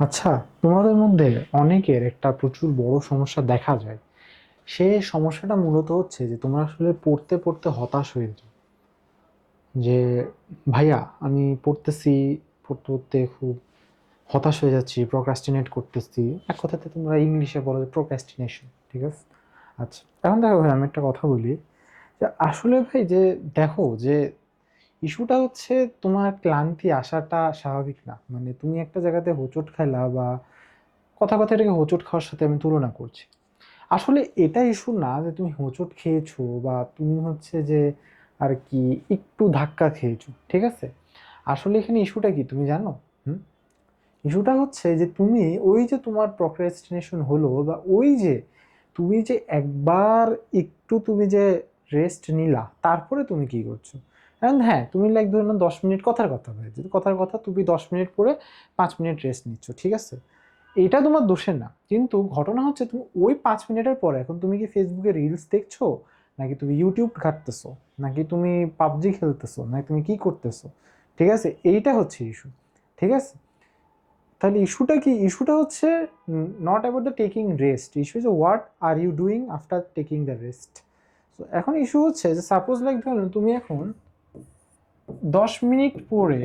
আচ্ছা তোমাদের মধ্যে অনেকের একটা প্রচুর বড় সমস্যা দেখা যায়। সে সমস্যাটা মূলত হচ্ছে যে, তোমরা আসলে পড়তে পড়তে হতাশ হয়ে যাও। যে, ভাইয়া, আমি পড়তেছি, পড়তে পড়তে খুব হতাশ হয়ে যাচ্ছি প্রোক্রাস্টিনেট করতেছি। এক কথাতে তোমরা ইংলিশে বলো যে প্রোক্রাস্টিনেশন ঠিক আছে? আচ্ছা এখন দেখো ভাই, আমি একটা কথা বলি। যে, আসলে ভাই, যে, দেখো যে ইস্যুটা হচ্ছে তোমার ক্লান্তি আসাটা স্বাভাবিক না। মানে তুমি একটা জায়গাতে হোঁচট খাইলা বা কথা কথা এটাকে হোঁচট খাওয়ার সাথে আমি তুলনা করছি। আসলে এটা ইস্যু না যে তুমি হোঁচট খেয়েছো বা তুমি হচ্ছে যে আর কি একটু ধাক্কা খেয়েছো, ঠিক আছে? আসলে এখানে ইস্যুটা কি তুমি জানো? হুম? ইস্যুটা হচ্ছে যে তুমি ওই যে তোমার প্রক্রেস্টিনেশন হলো বা ওই যে তুমি যে একবার একটু তুমি যে রেস্ট নিলা, তারপরে তুমি কি করছ? অ্যান্ড হ্যাঁ তুমি লাইক ধরে নাও দশ মিনিট কথার কথা হয়েছে কথার কথা তুমি দশ মিনিট পরে পাঁচ মিনিট রেস্ট নিচ্ছ, ঠিক আছে? এটা তোমার দোষের না। কিন্তু ঘটনা হচ্ছে তুমি ওই পাঁচ মিনিটের পরে, এখন তুমি কি ফেসবুকে রিলস দেখছ? নাকি তুমি ইউটিউব ঘাটতেছো? নাকি তুমি পাবজি খেলতেছো? নাকি তুমি কি করতেছো? ঠিক আছে? এইটা হচ্ছে ইস্যু ঠিক আছে? তাহলে ইস্যুটা কি? ইস্যুটা হচ্ছে not about the taking rest issue is what are you doing after taking the rest এখন ইস্যু হচ্ছে যে সাপোজ লাইক ধরুন তুমি এখন দশ মিনিট পরে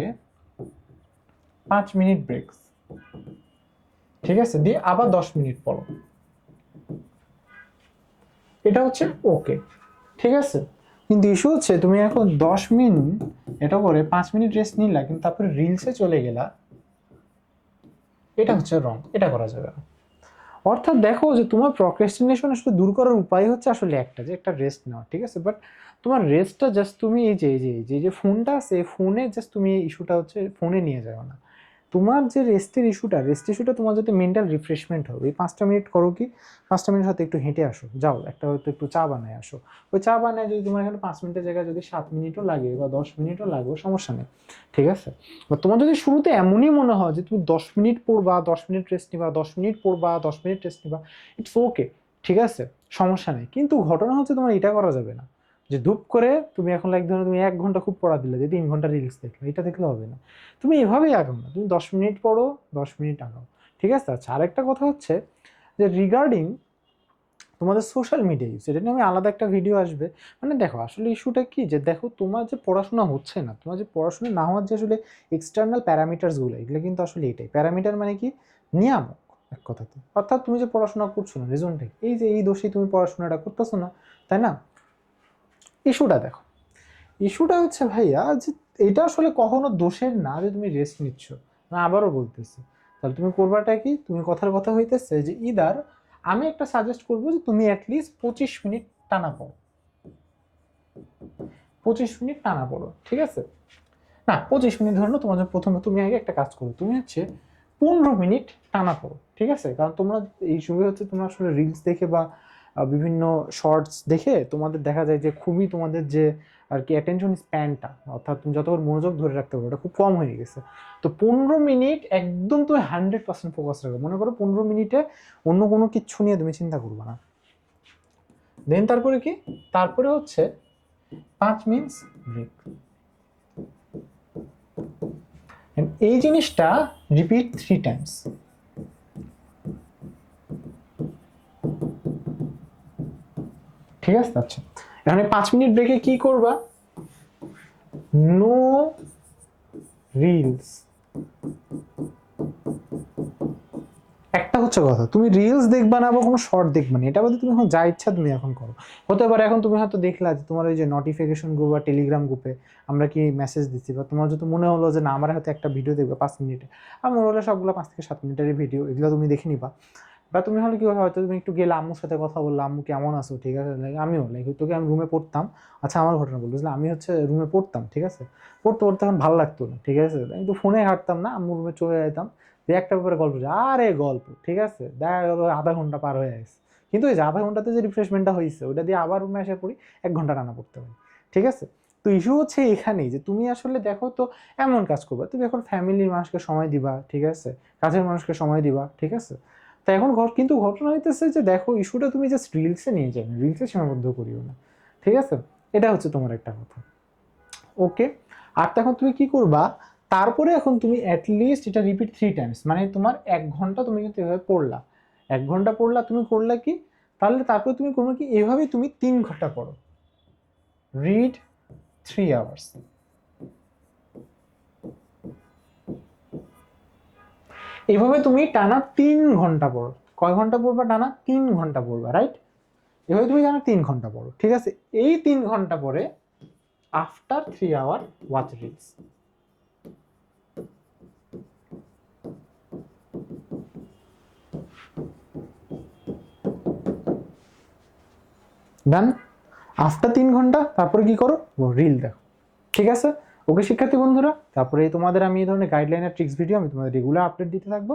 পাঁচ মিনিট ব্রেকস ঠিক আছে? দিয়ে আবার দশ মিনিট পরো এটা হচ্ছে ওকে ঠিক আছে? কিন্তু ইস্যু হচ্ছে, তুমি এখন দশ মিনিট এটা করে পাঁচ মিনিট রেস্ট নিলা, কিন্তু তারপরে রিলসে চলে গেলা। এটা হচ্ছে রং এটা করা যাবে না। অর্থাৎ দেখো যে তোমার প্রক্রেস্টিনেশন আসলে দূর করার উপায় হচ্ছে আসলে একটা, যে একটা রেস্ট নেওয়া, ঠিক আছে? বাট তোমার রেস্টটা জাস্ট তুমি এই যে এই যে এই যে ফোনটা আছে ফোনে জাস্ট তুমি এই ইস্যুটা হচ্ছে ফোনে নিয়ে যাও না। তোমার যে রেস্টের ইস্যুটা রেস্ট ইস্যুটা তোমার যাতে মেন্টাল রিফ্রেশমেন্ট হবে। এই পাঁচটা মিনিট করো কি? পাঁচটা মিনিট হয়তো একটু হেঁটে আসো, যাও, একটা হয়তো একটু চা বানায় আসো। ওই চা বানায় যদি তোমার এখানে পাঁচ মিনিটের জায়গায় যদি সাত মিনিটও লাগে বা দশ মিনিটও লাগে, সমস্যা নেই। ঠিক আছে? বা তোমার যদি শুরুতে এমনই মনে হয় যে তুমি দশ মিনিট পড়বা, দশ মিনিট রেস্ট নিবা, দশ মিনিট পড়বা, দশ মিনিট রেস্ট নিবা ইটস ওকে ঠিক আছে? সমস্যা নেই। কিন্তু ঘটনা হচ্ছে তোমার এটা করা যাবে না। যে ধূপ করে তুমি এখন লাইক ধরো তুমি এক ঘণ্টা খুব পড়া দিলে, যে তিন ঘণ্টা রিলস দেখলে, এটা দেখলে হবে না। তুমি এভাবেই আগাও না, তুমি দশ মিনিট পড়ো, দশ মিনিট আগাও, ঠিক আছে? আচ্ছা আরেকটা কথা হচ্ছে যে রিগার্ডিং তোমাদের সোশ্যাল মিডিয়া ইউজ এটা নিয়ে আমি আলাদা একটা ভিডিও আসবে। মানে দেখো, আসলে ইস্যুটা কি যে দেখো তোমার যে পড়াশোনা হচ্ছে না, তোমার যে পড়াশোনা না হওয়ার যে আসলে এক্সটার্নাল প্যারামিটার্সগুলো এগুলো কিন্তু আসলে এটাই। প্যারামিটার মানে কি? নিয়ামক, এক কথাতে। অর্থাৎ তুমি যে পড়াশোনা করছ না রিজনটাই এই যে এই দোষেই তুমি পড়াশোনাটা করতেছো না, তাই না? ইস্যুটা দেখো। ইস্যুটা হচ্ছে ভাইয়া যে এটা আসলে কখনো দোষের না যে তুমি রেস্ট নিচ্ছ। আমি আবারও বলতেছি। তাহলে তুমি করবাটা কি? তুমি কথার কথা হইতেছে যে, ইদার, আমি একটা সাজেস্ট করব যে তুমি অ্যাটলিস্ট পঁচিশ মিনিট টানা পড়ো। পঁচিশ মিনিট টানা পড়ো, ঠিক আছে? না, পঁচিশ মিনিট ধরো না, তোমার প্রথমে তুমি আগে একটা কাজ করো। তুমি হচ্ছে পনেরো মিনিট টানা পড়ো, ঠিক আছে? কারণ তোমরা এই সময় হচ্ছে তোমরা আসলে রিলস দেখে বা বিভিন্ন শর্টস দেখে তোমাদের দেখা যায় যে খুবই তোমাদের যে আর কি অ্যাটেনশন স্প্যানটা অর্থাৎ তুমি যতক্ষণ মনোযোগ ধরে রাখতে পারো ওটা খুব কম হয়ে গেছে। তো পনেরো মিনিট একদম তুমি হান্ড্রেড পার্সেন্ট ফোকাস রাখবে। মনে করো পনেরো মিনিটে অন্য কোনো কিচ্ছু নিয়ে তুমি চিন্তা করবে না। দেন তারপরে কি? তারপরে হচ্ছে পাঁচ মিনিটস ব্রেক এই জিনিসটা রিপিট থ্রি টাইমস ঠিক আছে? আচ্ছা। এখন পাঁচ মিনিট ব্রেকে কি করবা? নো রিলস একটা হচ্ছে কথা, তুমি রিলস দেখবা না বা কোনো শর্ট দেখবা না, এটা বাদে তুমি এখন যা ইচ্ছা তুমি এখন করো। হতে পারে এখন তুমি হয়তো দেখলা যে তোমার ওই যে নোটিফিকেশন গ্রুপ বা টেলিগ্রাম গ্রুপে আমরা কি মেসেজ দিচ্ছি বা তোমার যদি মনে হলো যে না, আমার হয়তো একটা ভিডিও দেখবে পাঁচ মিনিটে, আর মনে হলো সবগুলো পাঁচ থেকে সাত মিনিটের ভিডিও এগুলো তুমি দেখে নিবা। বা তুমি হলে কি হবে? হয়তো তুমি একটু গেলে আম্মুর সাথে কথা বলল, আম্মু কেমন আছো? ঠিক আছে? আমিও লাইক তোকে আমি রুমে পড়তাম। আচ্ছা আমার ঘটনা বলব বুঝলে? আমি হচ্ছে রুমে পড়তাম, ঠিক আছে? পড়তে পড়তে এখন ভালো লাগতো না, ঠিক আছে? আমি ফোনে হাঁটতাম না, আম্মুর রুমে চলে যেতাম দিয়ে একটা ব্যাপারে গল্প যে আরে গল্প ঠিক আছে? দেখা গেল আধা ঘণ্টা পার হয়ে গেছে। কিন্তু ওই যে আধা ঘন্টাতে যে রিফ্রেশমেন্টটা হয়েছে ওটা দিয়ে আবার রুমে এসে পড়ি, এক ঘণ্টা রান্না করতে পারি, ঠিক আছে? তো ইস্যু হচ্ছে এখানেই যে তুমি আসলে দেখো তো এমন কাজ করবে, তুমি এখন ফ্যামিলির মানুষকে সময় দিবা, ঠিক আছে? কাছের মানুষকে সময় দিবা, ঠিক আছে? তো এখন কিন্তু ঘটনা হইতেছে যে দেখো ইস্যুটা তুমি জাস্ট রিলসে নিয়ে যাবে। রিলসে সীমাবদ্ধ করিও না। ঠিক আছে? এটা হচ্ছে তোমার একটা কথা। ওকে আর তখন তুমি কি করবা? তারপরে এখন তুমি অ্যাটলিস্ট এটা রিপিট থ্রি টাইমস মানে তোমার এক ঘণ্টা তুমি কিন্তু এভাবে পড়লা। এক ঘণ্টা পড়লা, তুমি করলা কি? তাহলে তারপরে তুমি করবে কি? এভাবে তুমি তিন ঘণ্টা পড়ো। রিড থ্রি আওয়ার্স এভাবে তুমি টানা তিন ঘণ্টা পড়ো। কয় ঘণ্টা পড়বা টানা? তিন ঘণ্টা পড়বা রাইট এভাবে তুমি টানা তিন ঘণ্টা পড়ো, ঠিক আছে? এই তিন ঘণ্টা পরে after three hour watch reels done after তিন ঘণ্টা, তারপরে কি করো? রিল দেখো, ঠিক আছে? ওকে শিক্ষার্থী বন্ধুরা, তারপরে তোমাদের আমি এই ধরনের গাইডলাইন আর ট্রিক্স ভিডিও আমি তোমাদের রেগুলার আপডেট দিতে থাকব।